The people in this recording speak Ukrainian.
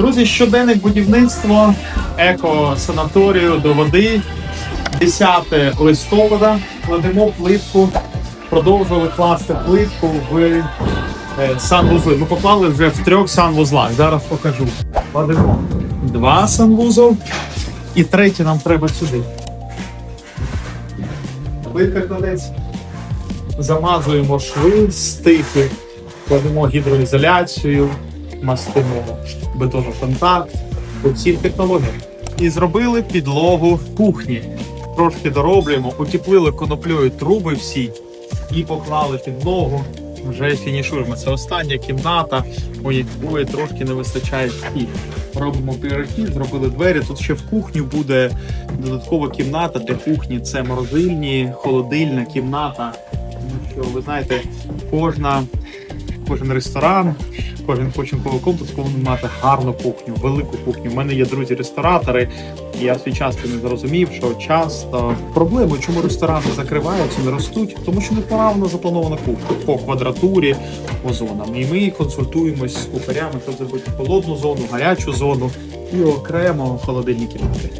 Друзі, щоденник будівництва еко-санаторію до води. 10 листопада кладемо плитку, продовжували класти плитку в е, санвузли. Ми поклали вже в трьох санвузлах. Зараз покажу. Кладемо два санвузол і третій нам треба сюди. Плитка кладеться. Замазуємо шви, стики, кладемо гідроізоляцію, мастимо бетоноконтакт по всім технологіям. І зробили підлогу кухні. Трошки дороблюємо, утеплили коноплею труби всі і поклали підлогу. Вже фінішуємо. Це остання кімната, у якої трошки не вистачає стін. Робимо пірохід, зробили двері. Тут ще в кухню буде додаткова кімната для кухні. Це морозильні, холодильна кімната. Тому що ви знаєте, кожна, кожен ресторан, кожен починковий комплекс повинен мати гарну кухню, велику кухню. У мене є друзі-ресторатори, і я свій час не зрозумів, що часто проблеми, чому ресторани закриваються, не ростуть, тому що неправильно запланована кухня по квадратурі, по зонам. І ми консультуємось з кухарями, щоб зробити холодну зону, гарячу зону і окремо холодильні кімнати.